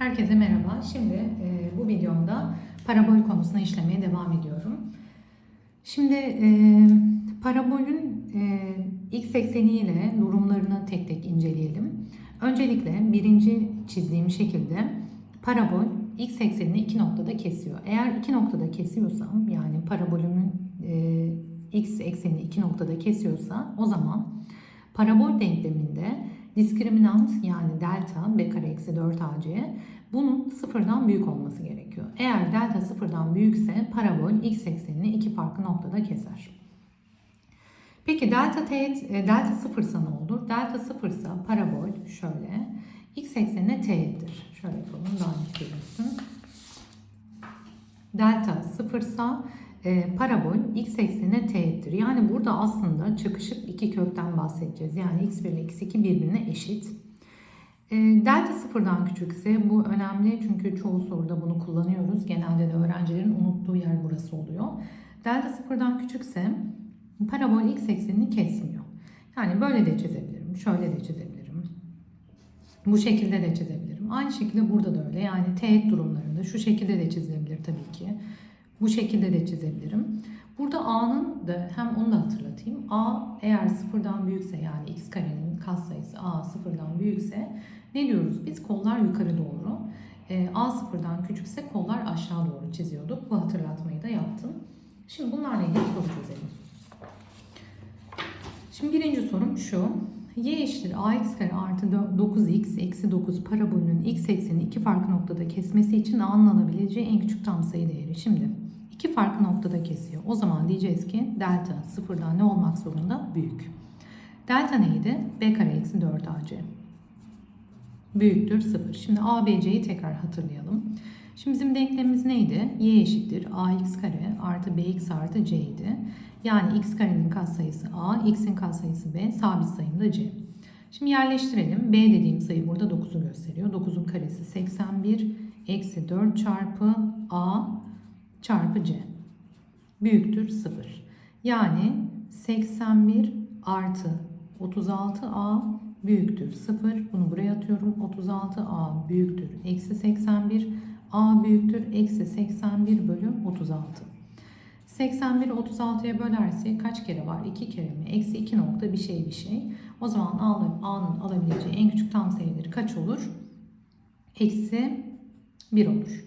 Herkese merhaba. Şimdi e, bu videomda parabol konusunu işlemeye devam ediyorum. Şimdi e, parabolün e, x ekseni ile durumlarını tek tek inceleyelim. Öncelikle birinci çizdiğim şekilde parabol x eksenini iki noktada kesiyor. Eğer iki noktada kesiyorsam yani parabolümün e, x eksenini iki noktada kesiyorsa o zaman parabol denkleminde diskriminant yani delta b kare eksi 4 ac bunun sıfırdan büyük olması gerekiyor. Eğer delta sıfırdan büyükse parabol x eksenini iki farklı noktada keser. Peki delta teğet, e, delta sıfırsa ne olur? Delta sıfırsa parabol şöyle x eksenine teğettir. Şöyle yapalım daha net görünsün. Delta sıfırsa e, parabol x eksenine teğettir. Yani burada aslında çakışık iki kökten bahsedeceğiz. Yani x1 ile x2 birbirine eşit. E, delta sıfırdan küçükse bu önemli çünkü çoğu soruda bunu kullanıyoruz. Genelde de öğrencilerin unuttuğu yer burası oluyor. Delta sıfırdan küçükse parabol x eksenini kesmiyor. Yani böyle de çizebilirim, şöyle de çizebilirim. Bu şekilde de çizebilirim. Aynı şekilde burada da öyle. Yani teğet durumlarında şu şekilde de çizilebilir tabii ki. Bu şekilde de çizebilirim. Burada a'nın da hem onu da hatırlatayım. a eğer sıfırdan büyükse yani x karenin katsayısı a sıfırdan büyükse ne diyoruz? Biz kollar yukarı doğru. E, a sıfırdan küçükse kollar aşağı doğru çiziyorduk. Bu hatırlatmayı da yaptım. Şimdi bunlarla ilgili soru çözelim. Şimdi birinci sorum şu. y eşittir ax kare artı 9x eksi 9 parabolünün x eksenini iki farklı noktada kesmesi için a'nın alabileceği en küçük tam sayı değeri. Şimdi iki farklı noktada kesiyor. O zaman diyeceğiz ki delta sıfırdan ne olmak zorunda? Büyük. Delta neydi? b kare eksi 4 ac. Büyüktür 0. Şimdi a, b, c'yi tekrar hatırlayalım. Şimdi bizim denklemimiz neydi? y eşittir ax kare artı bx artı c idi. Yani x karenin katsayısı a, x'in katsayısı b, sabit sayım da c. Şimdi yerleştirelim. b dediğim sayı burada 9'u gösteriyor. 9'un karesi 81 eksi 4 çarpı a çarpı c. Büyüktür 0. Yani 81 artı 36a büyüktür 0. Bunu buraya atıyorum. 36a büyüktür. Eksi 81. a büyüktür. Eksi 81 bölü 36. 81'i 36'ya bölersek kaç kere var? 2 kere mi? Eksi 2 nokta bir şey bir şey. O zaman A'nın alabileceği en küçük tam sayıları kaç olur? Eksi 1 olur.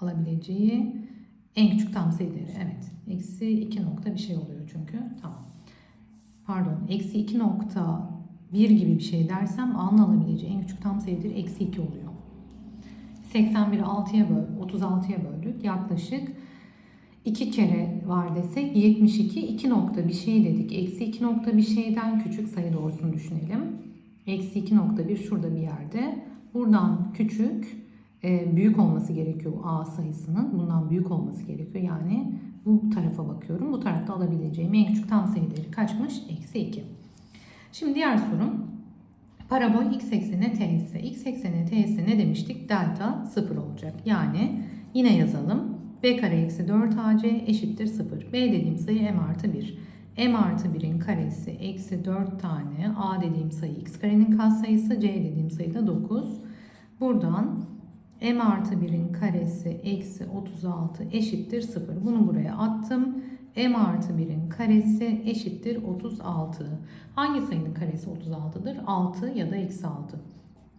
Alabileceği en küçük tam sayıları. Evet. Eksi 2 nokta bir şey oluyor çünkü. Tamam. Pardon. Eksi 2 nokta 1 gibi bir şey dersem A'nın alabileceği en küçük tam sayıdır. Eksi 2 oluyor. 81'i 6'ya böl, 36'ya böldük. Yaklaşık 2 kere var desek 72 2 nokta bir şey dedik. Eksi 2 nokta bir şeyden küçük sayı doğrusunu düşünelim. Eksi 2 nokta bir şurada bir yerde. Buradan küçük büyük olması gerekiyor a sayısının. Bundan büyük olması gerekiyor. Yani bu tarafa bakıyorum. Bu tarafta alabileceğim en küçük tam sayı değeri kaçmış? Eksi 2. Şimdi diğer sorum. Parabol x eksenine t ise x eksenine t ise ne demiştik? Delta 0 olacak. Yani yine yazalım b kare eksi 4 ac eşittir 0. b dediğim sayı m artı 1. m artı 1'in karesi eksi 4 tane a dediğim sayı x karenin katsayısı c dediğim sayı da 9. Buradan m artı 1'in karesi eksi 36 eşittir 0. Bunu buraya attım. m artı 1'in karesi eşittir 36. Hangi sayının karesi 36'dır? 6 ya da eksi 6.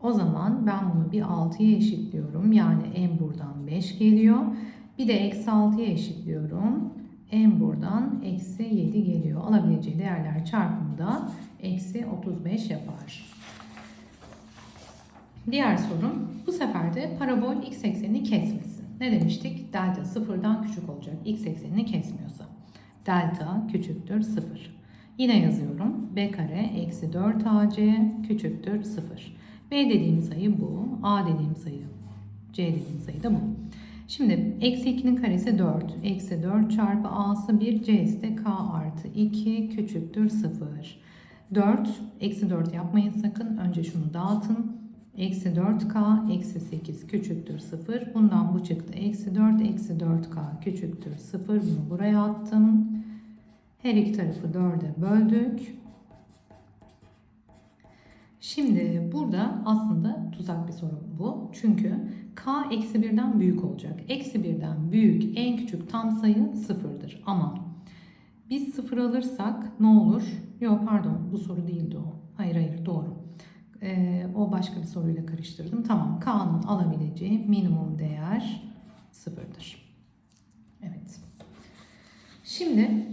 O zaman ben bunu bir 6'ya eşitliyorum. Yani m buradan 5 geliyor. Bir de eksi 6'ya eşitliyorum. M buradan eksi 7 geliyor. Alabileceği değerler çarpımında eksi 35 yapar. Diğer sorum bu sefer de parabol x eksenini kesmesin. Ne demiştik? Delta sıfırdan küçük olacak. X eksenini kesmiyorsa. Delta küçüktür 0. Yine yazıyorum. B kare eksi 4 AC küçüktür 0. B dediğim sayı bu. A dediğim sayı. C dediğim sayı da bu. Şimdi eksi 2'nin karesi 4. Eksi 4 çarpı a'sı 1. c'si de k artı 2 küçüktür 0. 4. Eksi 4 yapmayın sakın. Önce şunu dağıtın. Eksi 4k eksi 8 küçüktür 0. Bundan bu çıktı. Eksi 4 eksi 4k küçüktür 0. Bunu buraya attım. Her iki tarafı 4'e böldük. Şimdi burada aslında tuzak bir soru bu. Çünkü k eksi birden büyük olacak. Eksi birden büyük en küçük tam sayı sıfırdır. Ama biz sıfır alırsak ne olur? Yok pardon bu soru değildi o. Hayır hayır doğru. Ee, o başka bir soruyla karıştırdım. Tamam k'nın alabileceği minimum değer sıfırdır. Evet. Şimdi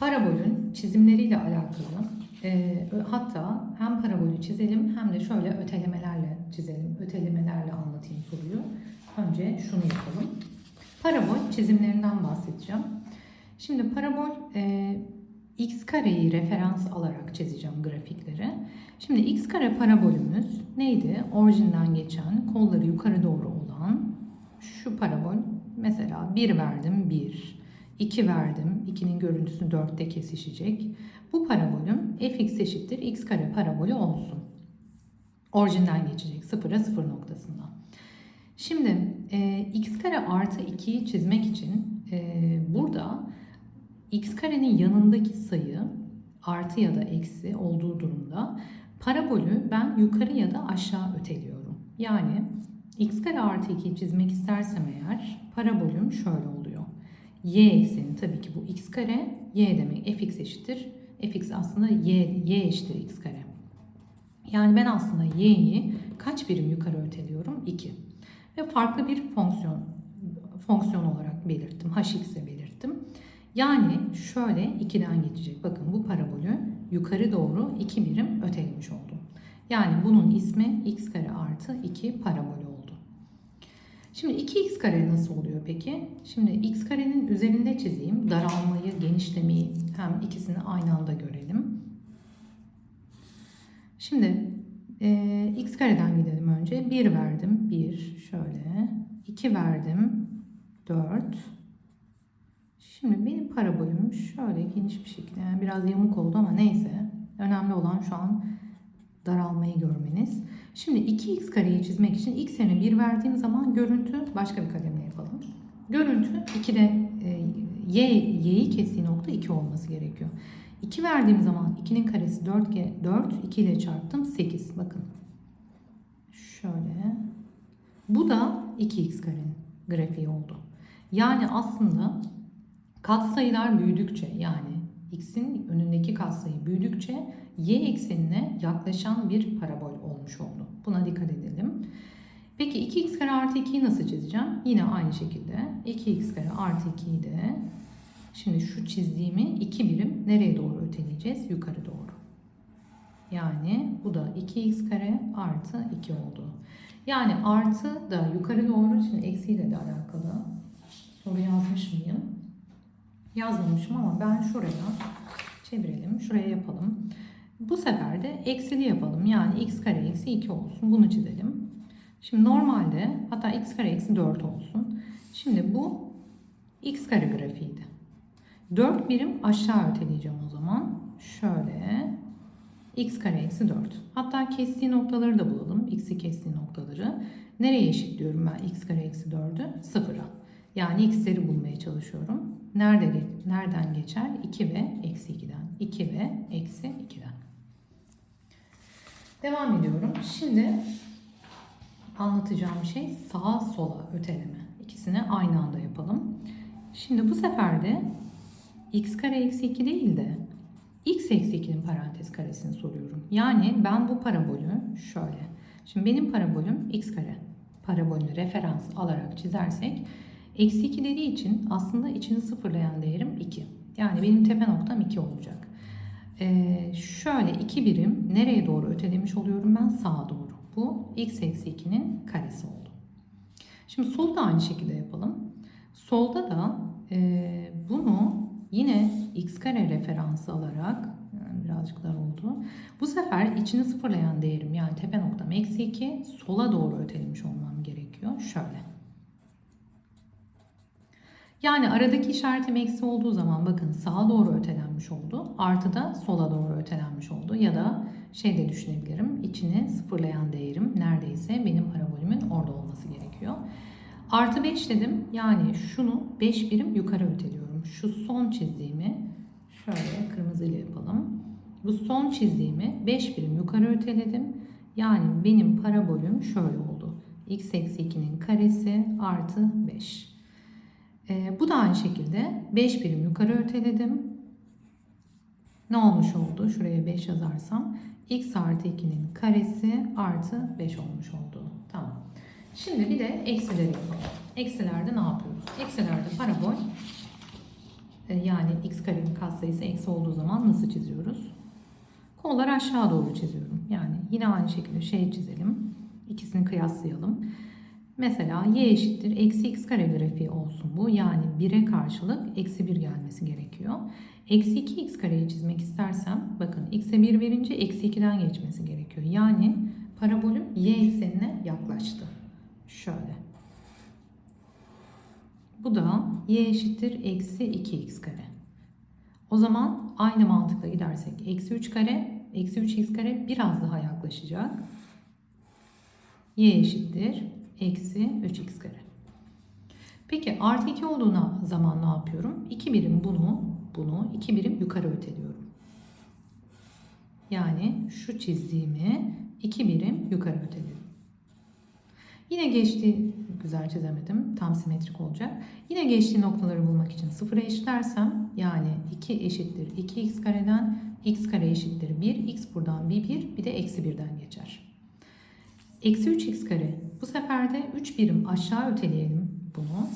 parabolün çizimleriyle alakalı e, hatta hem parabolü çizelim hem de şöyle ötelemelerle çizelim. Ötelemelerle anlatayım soruyu. Önce şunu yapalım. Parabol çizimlerinden bahsedeceğim. Şimdi parabol e, x kareyi referans alarak çizeceğim grafikleri. Şimdi x kare parabolümüz neydi? Orijinden geçen kolları yukarı doğru olan şu parabol mesela 1 verdim 1, 2 verdim 2'nin görüntüsü 4'te kesişecek. Bu parabolüm fx eşittir x kare parabolü olsun. Orijinden geçecek 0'a 0 noktasında. Şimdi e, x kare artı 2'yi çizmek için karenin yanındaki sayı artı ya da eksi olduğu durumda parabolü ben yukarı ya da aşağı öteliyorum. Yani x kare artı 2'yi çizmek istersem eğer parabolüm şöyle oluyor. y ekseni tabii ki bu x kare, y demek fx eşittir. fx aslında y, y eşittir x kare. Yani ben aslında y'yi kaç birim yukarı öteliyorum? 2. Ve farklı bir fonksiyon fonksiyon olarak belirttim. hx'e belirttim. Yani şöyle 2'den geçecek. Bakın bu parabolü yukarı doğru 2 birim ötelemiş oldum. Yani bunun ismi x kare artı 2 parabolü oldu. Şimdi 2x kare nasıl oluyor peki? Şimdi x karenin üzerinde çizeyim. Daralmayı, genişlemeyi hem ikisini aynı anda görelim. Şimdi e, x kareden gidelim önce. 1 verdim. 1 şöyle. 2 verdim. 4. Şimdi benim parabolüm şöyle geniş bir şekilde. Yani biraz yamuk oldu ama neyse. Önemli olan şu an daralmayı görmeniz. Şimdi 2x kareyi çizmek için x yerine 1 verdiğim zaman görüntü başka bir kalemle yapalım. Görüntü 2'de e, y, y'yi kestiği nokta 2 olması gerekiyor. 2 verdiğim zaman 2'nin karesi 4, 4 2 ile çarptım 8. Bakın. Şöyle. Bu da 2x karenin grafiği oldu. Yani aslında katsayılar büyüdükçe yani x'in önündeki katsayı büyüdükçe y eksenine yaklaşan bir parabol olmuş oldu. Buna dikkat edelim. Peki 2x kare artı 2'yi nasıl çizeceğim? Yine aynı şekilde 2x kare artı 2'yi de şimdi şu çizdiğimi 2 birim nereye doğru öteleyeceğiz? Yukarı doğru. Yani bu da 2x kare artı 2 oldu. Yani artı da yukarı doğru şimdi eksiyle de alakalı soru yazmış mıyım? Yazmamışım ama ben şuraya çevirelim. Şuraya yapalım. Bu sefer de eksili yapalım. Yani x kare eksi 2 olsun. Bunu çizelim. Şimdi normalde hatta x kare eksi 4 olsun. Şimdi bu x kare grafiğiydi. 4 birim aşağı öteleyeceğim o zaman. Şöyle x kare eksi 4. Hatta kestiği noktaları da bulalım. x'i kestiği noktaları. Nereye eşitliyorum ben x kare eksi 4'ü? Sıfıra. Yani x'leri bulmaya çalışıyorum. Nerede, nereden geçer? 2 ve eksi 2'den. 2 ve eksi 2'den. Devam ediyorum. Şimdi anlatacağım şey sağa sola öteleme. İkisini aynı anda yapalım. Şimdi bu sefer de x kare eksi 2 değil de x eksi 2'nin parantez karesini soruyorum. Yani ben bu parabolü şöyle. Şimdi benim parabolüm x kare. Parabolünü referans alarak çizersek eksi 2 dediği için aslında içini sıfırlayan değerim 2. Yani benim tepe noktam 2 olacak. Ee, şöyle 2 birim nereye doğru ötelemiş oluyorum ben? Sağa doğru. Bu x eksi 2'nin karesi oldu. Şimdi solda aynı şekilde yapalım. Solda da e, bunu yine x kare referansı alarak yani birazcık dar oldu. Bu sefer içini sıfırlayan değerim yani tepe noktam eksi 2 sola doğru ötelemiş olmam gerekiyor. Şöyle. Yani aradaki işaretim eksi olduğu zaman bakın sağa doğru ötelenmiş oldu. Artı da sola doğru ötelenmiş oldu. Ya da şey de düşünebilirim. içini sıfırlayan değerim neredeyse benim parabolümün orada olması gerekiyor. Artı 5 dedim. Yani şunu 5 birim yukarı öteliyorum. Şu son çizdiğimi şöyle kırmızıyla yapalım. bu son çizdiğimi 5 birim yukarı öteledim. Yani benim parabolüm şöyle oldu. x eksi 2'nin karesi artı 5. Ee, bu da aynı şekilde 5 birim yukarı öteledim. Ne olmuş oldu? Şuraya 5 yazarsam x artı 2'nin karesi artı 5 olmuş oldu. Tamam. Şimdi bir de eksileri yapalım. Eksilerde ne yapıyoruz? Eksilerde parabol e, yani x karenin katsayısı eksi olduğu zaman nasıl çiziyoruz? Kollar aşağı doğru çiziyorum. Yani yine aynı şekilde şey çizelim. İkisini kıyaslayalım. Mesela y eşittir eksi x kare grafiği olsun bu. Yani 1'e karşılık eksi 1 gelmesi gerekiyor. Eksi 2x kareyi çizmek istersem bakın x'e 1 verince eksi 2'den geçmesi gerekiyor. Yani parabolüm y eksenine yaklaştı. Şöyle. Bu da y eşittir eksi 2x kare. O zaman aynı mantıkla gidersek eksi 3 kare, eksi 3x kare biraz daha yaklaşacak. y eşittir eksi 3x kare. Peki artı 2 olduğuna zaman ne yapıyorum? 2 birim bunu, bunu 2 birim yukarı öteliyorum. Yani şu çizdiğimi 2 birim yukarı öteliyorum. Yine geçtiği, güzel çizemedim, tam simetrik olacak. Yine geçtiği noktaları bulmak için sıfıra eşitlersem yani 2 eşittir 2x kareden x kare eşittir 1, x buradan bir 1, bir de eksi 1'den geçer. Eksi 3x kare. Bu sefer de 3 birim aşağı öteleyelim bunu.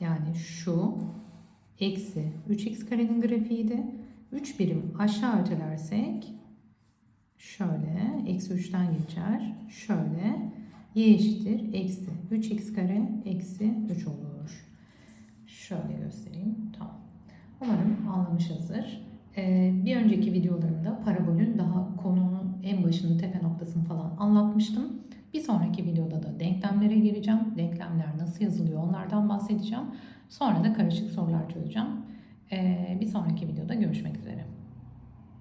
Yani şu eksi 3x karenin grafiğiydi. 3 birim aşağı ötelersek şöyle eksi 3'ten geçer. Şöyle y eşittir eksi 3x kare eksi 3 olur. Şöyle göstereyim. Tamam. Umarım anlamışızdır. Ee, bir önceki videolarımda parabolün daha konunun en başını, tepe noktasını falan anlatmıştım. Bir sonraki videoda da denklemlere gireceğim. Denklemler nasıl yazılıyor onlardan bahsedeceğim. Sonra da karışık sorular çözeceğim. Ee, bir sonraki videoda görüşmek üzere.